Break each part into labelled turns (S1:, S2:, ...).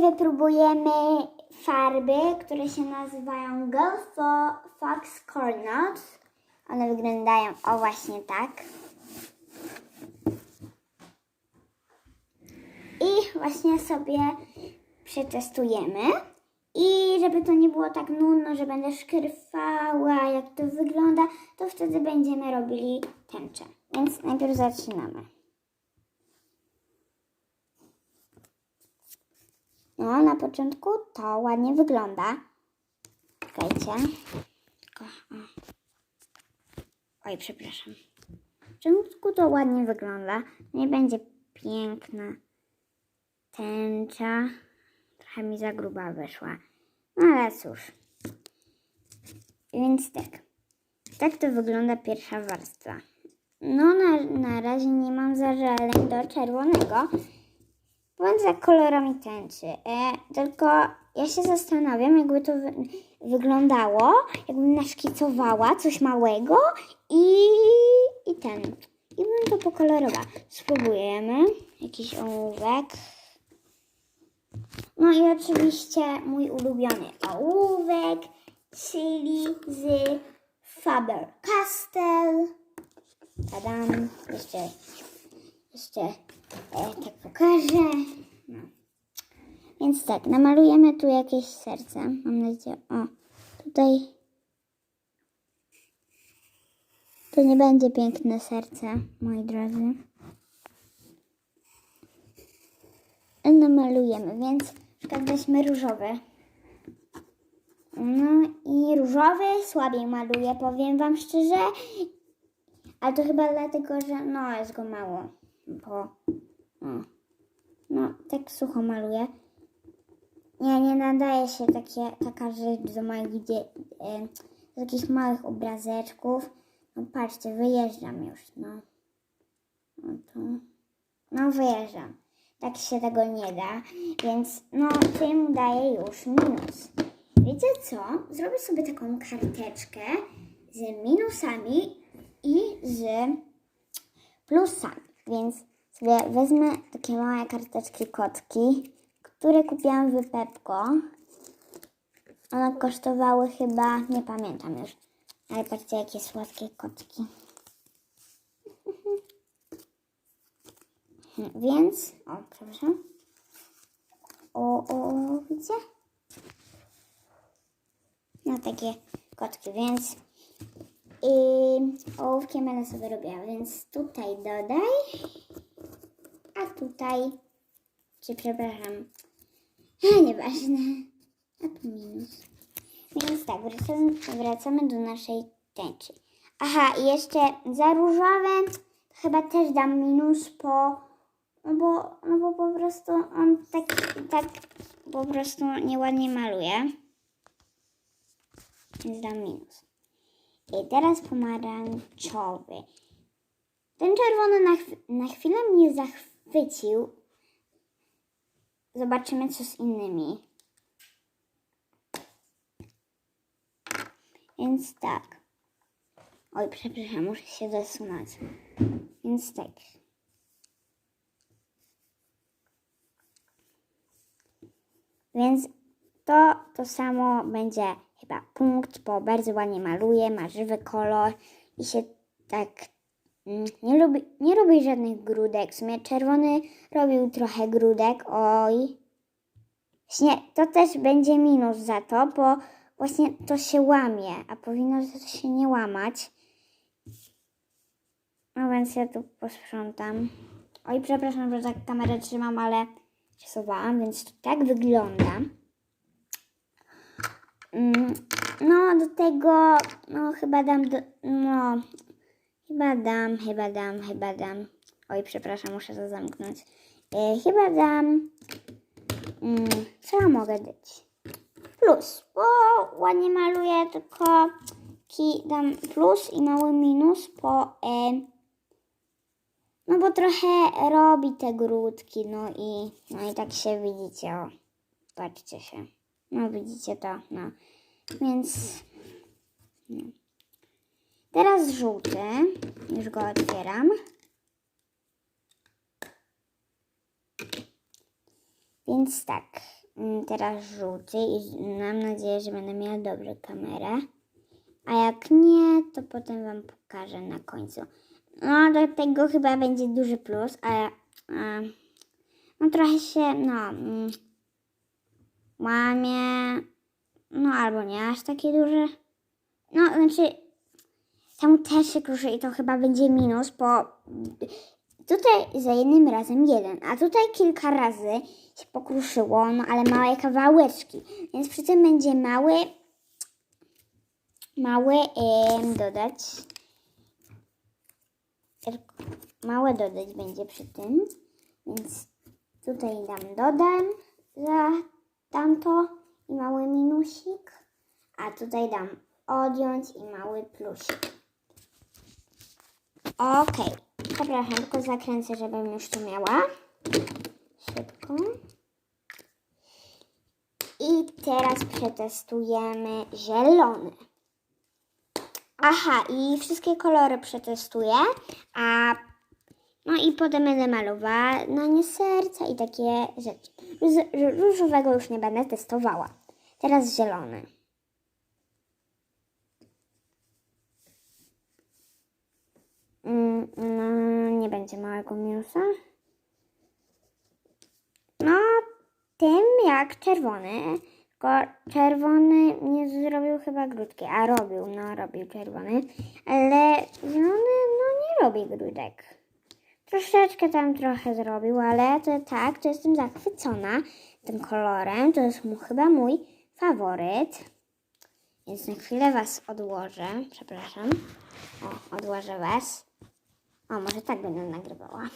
S1: Wypróbujemy farby, które się nazywają Girl Fo- Fox Corners. One wyglądają o właśnie tak. I właśnie sobie przetestujemy. I żeby to nie było tak nudno, że będę szkryfała, jak to wygląda, to wtedy będziemy robili tęczę. Więc najpierw zaczynamy. No, na początku to ładnie wygląda. Czekajcie. Oj, przepraszam. Na początku to ładnie wygląda. Nie będzie piękna tęcza. Trochę mi za gruba wyszła. No ale cóż. Więc tak. Tak to wygląda pierwsza warstwa. No, na, na razie nie mam zażaleń do czerwonego. Bądź za kolorami tęczy. E, tylko ja się zastanawiam, jakby to wy wyglądało, jakbym naszkicowała coś małego i, i ten. I bym to pokolorowała. Spróbujemy. Jakiś ołówek. No i oczywiście mój ulubiony ołówek, czyli z Faber Castell. Tadam. Jeszcze, jeszcze tak pokażę. No. Więc tak, namalujemy tu jakieś serce. Mam nadzieję, o, tutaj to nie będzie piękne serce, moi drodzy. Namalujemy, więc na przykład weźmy różowy. No i różowy słabiej maluję, powiem Wam szczerze. Ale to chyba dlatego, że no jest go mało. Bo no, no tak sucho maluję. Nie, nie nadaje się takie, taka rzecz do moich dzie, e, do takich małych obrazeczków. No patrzcie, wyjeżdżam już, no. No to, no wyjeżdżam. Tak się tego nie da, więc no tym daję już minus. Wiecie co? Zrobię sobie taką karteczkę z minusami i z plusami. Więc sobie wezmę takie małe karteczki kotki, które kupiłam w Pepko. One kosztowały chyba, nie pamiętam już, ale patrzcie jakie słodkie kotki. Więc, o przepraszam. O, o, widzicie? No takie kotki, więc i ołówkiem będę sobie robiła, więc tutaj dodaj, a tutaj, czy przepraszam, a nieważne, a tu minus. Więc tak, wracamy, wracamy do naszej tęczy. Aha, i jeszcze za różowe chyba też dam minus po, no bo, no bo po prostu on tak, tak po prostu nieładnie maluje. Więc dam minus. I teraz pomarańczowy. Ten czerwony na, chw- na chwilę mnie zachwycił. Zobaczymy, co z innymi. Więc tak. Oj, przepraszam, muszę się zasunąć. Więc tak. Więc to to samo będzie chyba punkt, bo bardzo ładnie maluje, ma żywy kolor i się tak mm, nie lubi, nie lubi żadnych grudek. W sumie czerwony robił trochę grudek, oj. Właśnie to też będzie minus za to, bo właśnie to się łamie, a powinno to się nie łamać. No więc ja tu posprzątam. Oj, przepraszam, że tak kamerę trzymam, ale rysowałam, więc to tak wygląda. Mm, No, do tego, no chyba dam, do, no, chyba dam, chyba dam, chyba dam. Oj, przepraszam, muszę to zamknąć. E, chyba dam, mm, co ja mogę dać? Plus, bo ładnie maluję, tylko ki dam plus i mały minus po, e, no bo trochę robi te grudki, no i, no i tak się widzicie, o, patrzcie się. No widzicie to, no. Więc no. teraz żółty. Już go otwieram. Więc tak. mm, teraz żółty i mam nadzieję, że będę miała dobrze kamerę. A jak nie, to potem Wam pokażę na końcu. No, do tego chyba będzie duży plus, ale a, no trochę się, no, mm, łamie, no albo nie aż takie duże. No, znaczy, tam też się kruszy i to chyba będzie minus, bo tutaj za jednym razem jeden, a tutaj kilka razy się pokruszyło, no ale małe kawałeczki, więc przy tym będzie mały, mały em, dodać, małe dodać będzie przy tym, więc tutaj dam dodam za tamto i mały minusik, a tutaj dam odjąć i mały plusik. Okej, przepraszam, tylko zakręcę, żebym już to miała. Szybko. I teraz przetestujemy zielony. Aha, i wszystkie kolory przetestuję, a no i potem będę malowała na nie serca i takie rzeczy. Różowego już nie będę testowała. Teraz zielony. Mm, no, nie będzie małego minusa. No, tym jak czerwony. Tylko czerwony nie zrobił chyba grudki, a robił, no robił czerwony. Ale zielony, no nie robi grudek. Troszeczkę tam trochę zrobił, ale to tak, to jestem zachwycona tym kolorem. To jest mu chyba mój faworyt. Więc na chwilę Was odłożę. Przepraszam. O, odłożę Was. O, może tak będę nagrywała.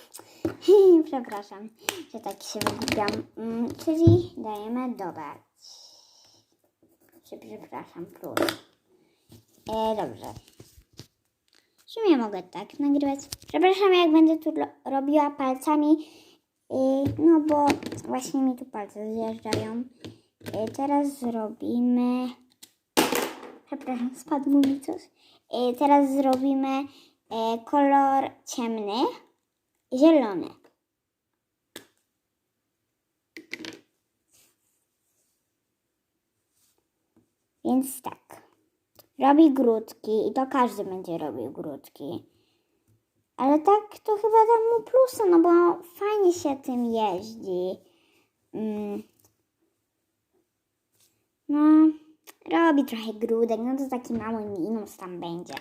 S1: Przepraszam, że tak się wygłupiam. Mm, czyli dajemy dodać. Przepraszam, plus. E, dobrze. W sumie mogę tak nagrywać. Przepraszam, jak będę tu ro- robiła palcami, y, no bo właśnie mi tu palce zjeżdżają. Y, teraz zrobimy... Przepraszam, spadł mi coś. Y, teraz zrobimy kolor ciemny, zielony. Więc tak. Robi grudki i to każdy będzie robił grudki. Ale tak to chyba dam mu plusa, no bo fajnie się tym jeździ. Mm. No, robi trochę grudek, no to taki mały minus tam będzie.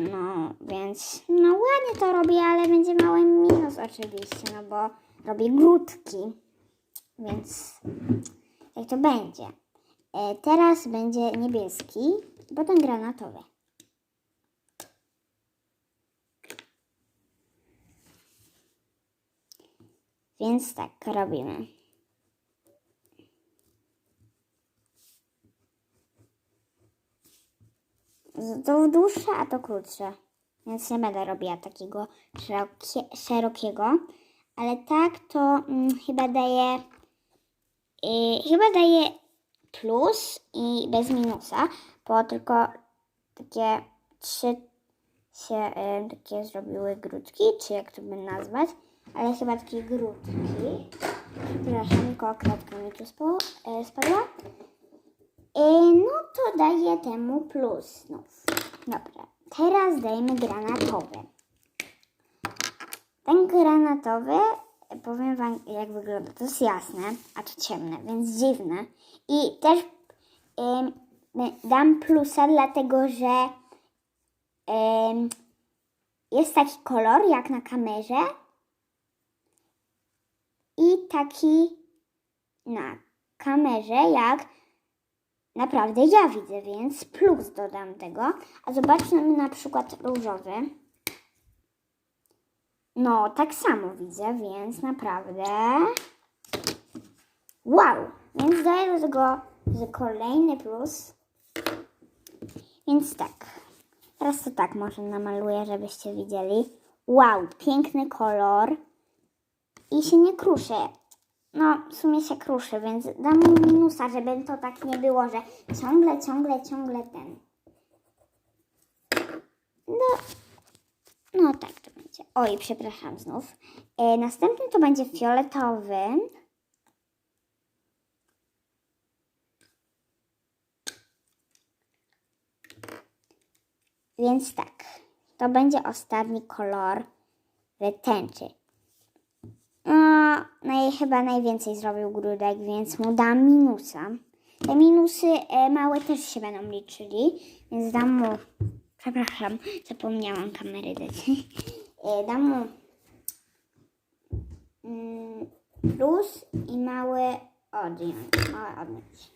S1: No, więc no ładnie to robi, ale będzie mały minus oczywiście, no bo robi grudki. Więc jak to będzie? E, teraz będzie niebieski, potem granatowy. Więc tak robimy. To dłuższe, a to krótsze. Więc nie będę robiła takiego szerokie, szerokiego. Ale tak to mm, chyba daje. y, chyba daje plus i bez minusa, bo tylko takie trzy się y, takie zrobiły grudki, czy jak to by nazwać, ale chyba takie grudki. Przepraszam, tylko kredka mi tu spo, y, spadła. Y, no to daje temu plus znów. Dobra, teraz dajemy granatowy. Ten granatowy, powiem Wam jak wygląda, to jest jasne, a to ciemne, więc dziwne. I też y, dam plusa, dlatego że ym, jest taki kolor jak na kamerze i taki na kamerze jak naprawdę ja widzę, więc plus dodam tego. A zobaczmy na przykład różowy. No, tak samo widzę, więc naprawdę. Wow! Więc daję do tego kolejny plus. Więc tak. Teraz to tak może namaluję, żebyście widzieli. Wow, piękny kolor. I się nie kruszy. No, w sumie się kruszy, więc dam mu minusa, żeby to tak nie było, że ciągle, ciągle, ciągle ten. No, no tak oczywiście. Oj, przepraszam znów. E, następny to będzie fioletowy. Więc tak, to będzie ostatni kolor tęczy. No, no chyba najwięcej zrobił grudek, więc mu dam minusa. Te minusy e, małe też się będą liczyli, więc dam mu. Przepraszam, zapomniałam kamery dać. E, dam mu mm, plus i mały odjąć. Małe odjąć.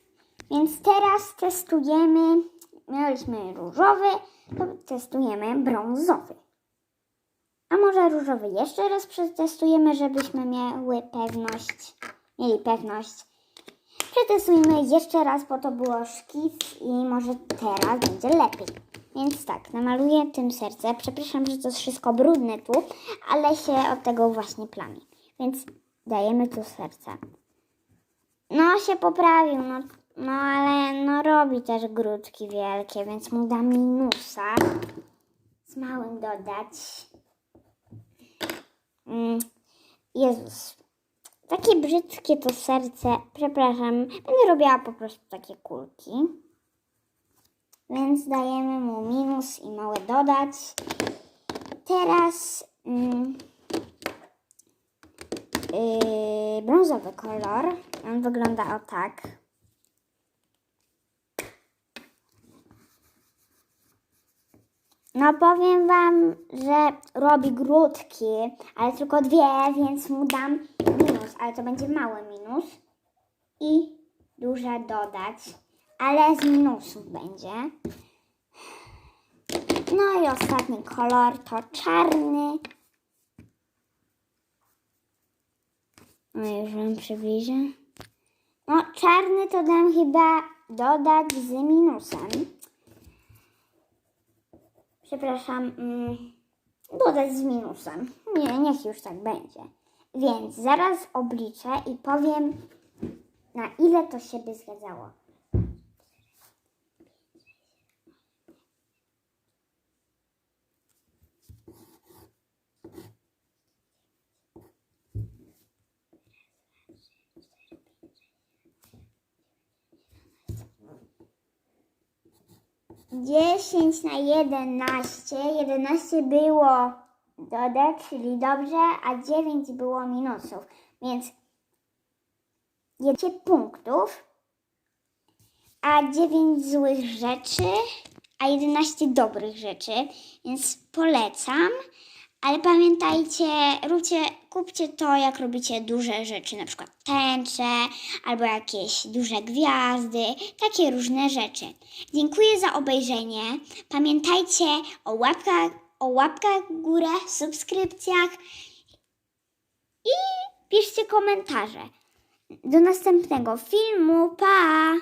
S1: Więc teraz testujemy. Mieliśmy różowy, to testujemy brązowy. A może różowy jeszcze raz przetestujemy, żebyśmy miały pewność, mieli pewność. Przetestujmy jeszcze raz, bo to było szkic i może teraz będzie lepiej. Więc tak, namaluję tym serce. Przepraszam, że to jest wszystko brudne tu, ale się od tego właśnie plami. Więc dajemy tu serce. No się poprawił, no, no ale no robi też grudki wielkie, więc mu dam minusa. Z małym dodać. Mm, Jezus. Takie brzydkie to serce. Przepraszam. Będę robiła po prostu takie kulki. Więc dajemy mu minus i małe dodać. Teraz mm, yy, brązowy kolor. On wygląda o tak. No powiem wam, że robi grudki, ale tylko dwie, więc mu dam minus, ale to będzie mały minus i duże dodać, ale z minusów będzie. No i ostatni kolor to czarny. No już wam przybliżę. No czarny to dam chyba dodać z minusem przepraszam, mm, dodać z minusem. Nie, niech już tak będzie. Więc zaraz obliczę i powiem, na ile to się by zgadzało. Dziesięć na jedenaście. Jedenaście było dodać, czyli dobrze, a dziewięć było minusów. Więc 11 punktów, a 9 złych rzeczy, a 11 dobrych rzeczy, więc polecam. Ale pamiętajcie, róbcie, kupcie to, jak robicie duże rzeczy, na przykład tęcze albo jakieś duże gwiazdy, takie różne rzeczy. Dziękuję za obejrzenie. Pamiętajcie o łapkach, o łapkach w górę, subskrypcjach i piszcie komentarze. Do następnego filmu. Pa!